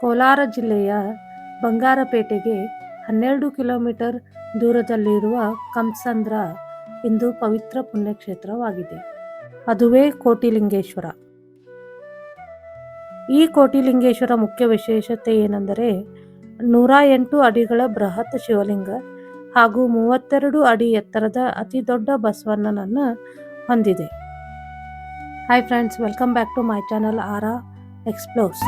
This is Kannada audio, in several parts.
ಕೋಲಾರ ಜಿಲ್ಲೆಯ ಬಂಗಾರಪೇಟೆಗೆ ಹನ್ನೆರಡು ಕಿಲೋಮೀಟರ್ ದೂರದಲ್ಲಿರುವ ಕಂಸಂದ್ರ ಇಂದು ಪವಿತ್ರ ಪುಣ್ಯಕ್ಷೇತ್ರವಾಗಿದೆ. ಅದುವೇ ಕೋಟಿಲಿಂಗೇಶ್ವರ. ಈ ಕೋಟಿಲಿಂಗೇಶ್ವರ ಮುಖ್ಯ ವಿಶೇಷತೆ ಏನೆಂದರೆ, ನೂರ ಎಂಟು ಅಡಿಗಳ ಬೃಹತ್ ಶಿವಲಿಂಗ ಹಾಗೂ ಮೂವತ್ತೆರಡು ಅಡಿ ಎತ್ತರದ ಅತಿ ದೊಡ್ಡ ಬಸವಣ್ಣನನ್ನು ಹೊಂದಿದೆ. Hi friends welcome back to my channel Aara explorers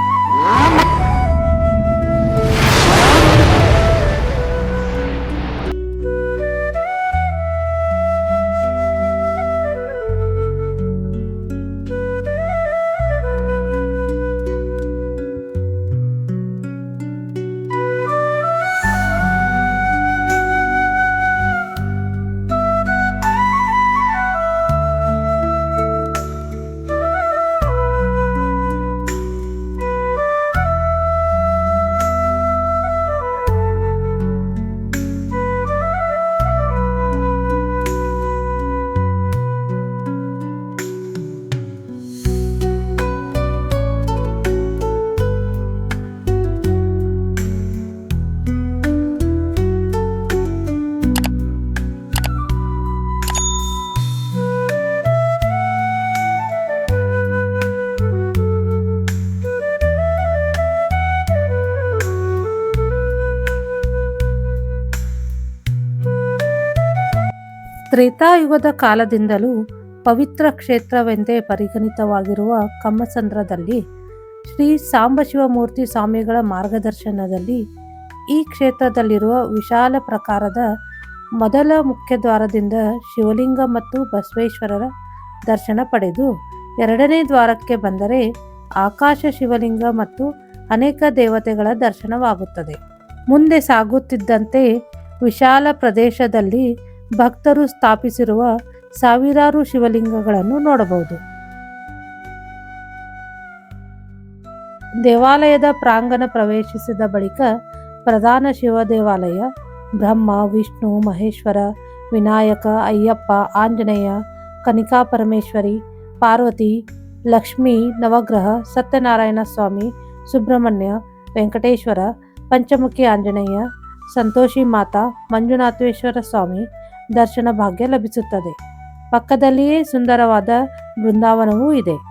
ತ್ರೇತಾಯುಗದ ಕಾಲದಿಂದಲೂ ಪವಿತ್ರ ಕ್ಷೇತ್ರವೆಂದೇ ಪರಿಗಣಿತವಾಗಿರುವ ಕಮ್ಮಸಂದ್ರದಲ್ಲಿ ಶ್ರೀ ಸಾಂಬಶಿವಮೂರ್ತಿ ಸ್ವಾಮಿಗಳ ಮಾರ್ಗದರ್ಶನದಲ್ಲಿ ಈ ಕ್ಷೇತ್ರದಲ್ಲಿರುವ ವಿಶಾಲ ಪ್ರಕಾರದ ಮೊದಲ ಮುಖ್ಯದ್ವಾರದಿಂದ ಶಿವಲಿಂಗ ಮತ್ತು ಬಸವೇಶ್ವರರ ದರ್ಶನ ಪಡೆದು ಎರಡನೇ ದ್ವಾರಕ್ಕೆ ಬಂದರೆ ಆಕಾಶ ಶಿವಲಿಂಗ ಮತ್ತು ಅನೇಕ ದೇವತೆಗಳ ದರ್ಶನವಾಗುತ್ತದೆ. ಮುಂದೆ ಸಾಗುತ್ತಿದ್ದಂತೆ ವಿಶಾಲ ಪ್ರದೇಶದಲ್ಲಿ ಭಕ್ತರು ಸ್ಥಾಪಿಸಿರುವ ಸಾವಿರಾರು ಶಿವಲಿಂಗಗಳನ್ನು ನೋಡಬಹುದು. ದೇವಾಲಯದ ಪ್ರಾಂಗಣ ಪ್ರವೇಶಿಸಿದ ಬಳಿಕ ಪ್ರಧಾನ ಶಿವ ದೇವಾಲಯ, ಬ್ರಹ್ಮ, ವಿಷ್ಣು, ಮಹೇಶ್ವರ, ವಿನಾಯಕ, ಅಯ್ಯಪ್ಪ, ಆಂಜನೇಯ, ಕನಿಕಾ ಪರಮೇಶ್ವರಿ, ಪಾರ್ವತಿ, ಲಕ್ಷ್ಮೀ, ನವಗ್ರಹ, ಸತ್ಯನಾರಾಯಣ ಸ್ವಾಮಿ, ಸುಬ್ರಹ್ಮಣ್ಯ, ವೆಂಕಟೇಶ್ವರ, ಪಂಚಮುಖಿ ಆಂಜನೇಯ, ಸಂತೋಷಿ ಮಾತಾ, ಮಂಜುನಾಥೇಶ್ವರ ಸ್ವಾಮಿ ದರ್ಶನ ಭಾಗ್ಯ ಲಭಿಸುತ್ತದೆ. ಪಕ್ಕದಲ್ಲಿಯೇ ಸುಂದರವಾದ ಬೃಂದಾವನವೂ ಇದೆ.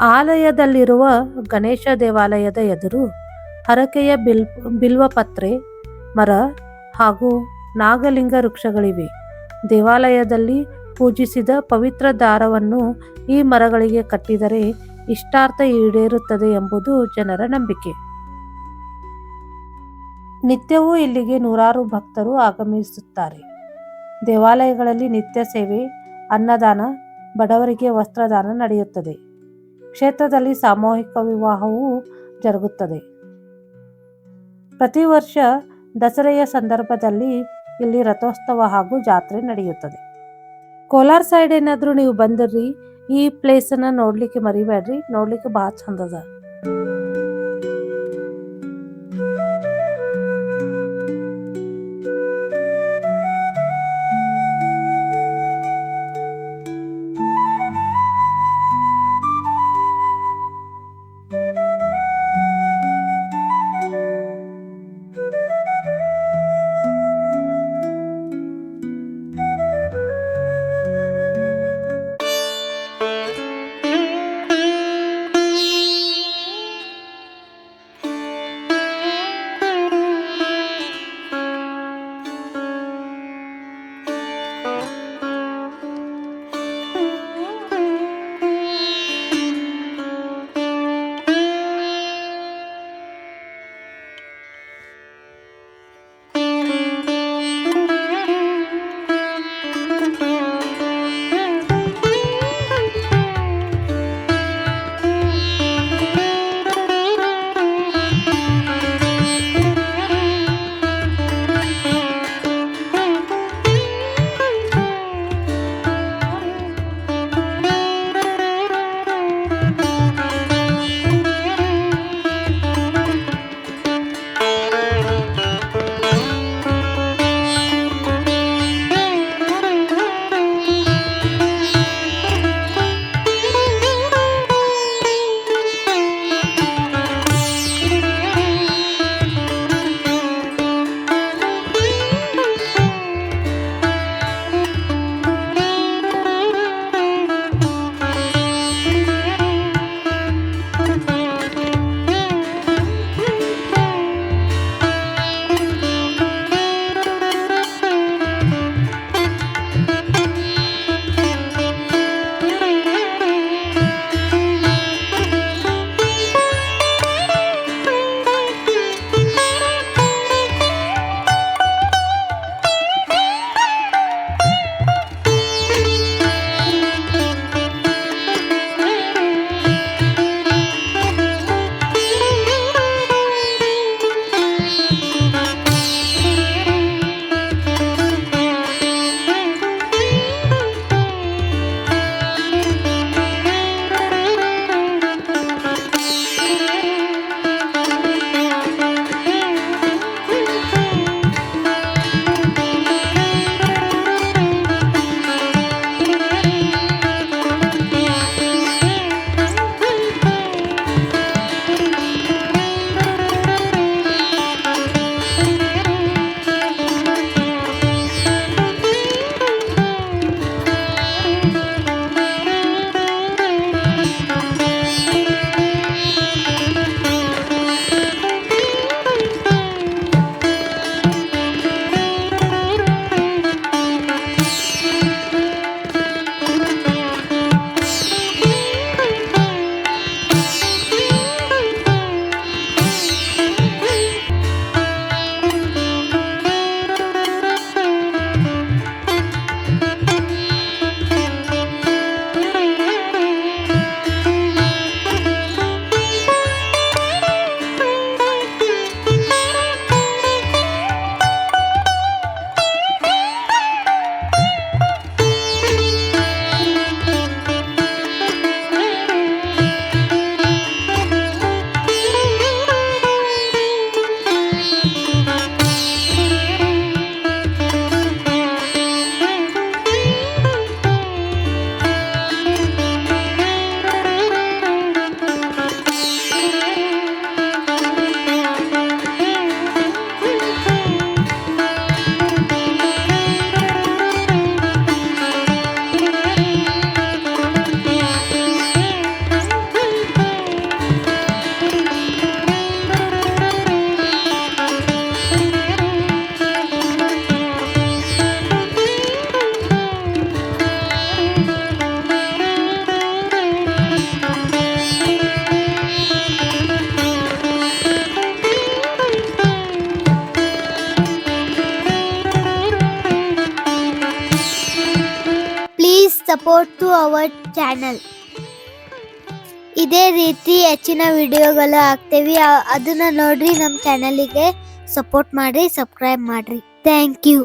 ಆಲಯದಲ್ಲಿರುವ ಗಣೇಶ ದೇವಾಲಯದ ಎದುರು ಹರಕೆಯ ಬಿಲ್, ಬಿಲ್ವಪತ್ರೆ, ಮರ ಹಾಗೂ ನಾಗಲಿಂಗ ವೃಕ್ಷಗಳಿವೆ. ದೇವಾಲಯದಲ್ಲಿ ಪೂಜಿಸಿದ ಪವಿತ್ರ ದಾರವನ್ನು ಈ ಮರಗಳಿಗೆ ಕಟ್ಟಿದರೆ ಇಷ್ಟಾರ್ಥ ಈಡೇರುತ್ತದೆ ಎಂಬುದು ಜನರ ನಂಬಿಕೆ. ನಿತ್ಯವೂ ಇಲ್ಲಿಗೆ ನೂರಾರು ಭಕ್ತರು ಆಗಮಿಸುತ್ತಾರೆ. ದೇವಾಲಯಗಳಲ್ಲಿ ನಿತ್ಯ ಸೇವೆ, ಅನ್ನದಾನ, ಬಡವರಿಗೆ ವಸ್ತ್ರದಾನ ನಡೆಯುತ್ತದೆ. ಕ್ಷೇತ್ರದಲ್ಲಿ ಸಾಮೂಹಿಕ ವಿವಾಹವೂ ಜರುಗುತ್ತದೆ. ಪ್ರತಿ ವರ್ಷ ದಸರೆಯ ಸಂದರ್ಭದಲ್ಲಿ ಇಲ್ಲಿ ರಥೋತ್ಸವ ಹಾಗೂ ಜಾತ್ರೆ ನಡೆಯುತ್ತದೆ. ಕೋಲಾರ ಸೈಡ್ ಏನಾದರೂ ನೀವು ಬಂದಿರ್ರಿ, ಈ ಪ್ಲೇಸನ್ನು ನೋಡಲಿಕ್ಕೆ ಮರಿಬೇಡ್ರಿ, ನೋಡಲಿಕ್ಕೆ ಭಾಳ ಚಂದ ಸಪೋರ್ಟ್ ಟು ಅವರ್ ಚಾನಲ್ ಇದೇ ರೀತಿ ಹೆಚ್ಚಿನ ವಿಡಿಯೋಗಳು ಹಾಕ್ತೇವೆ ಅದನ್ನು ನೋಡ್ರಿ ನಮ್ಮ ಚಾನಲಿಗೆ ಸಪೋರ್ಟ್ ಮಾಡಿರಿ ಸಬ್ಸ್ಕ್ರೈಬ್ ಮಾಡಿರಿ. Thank you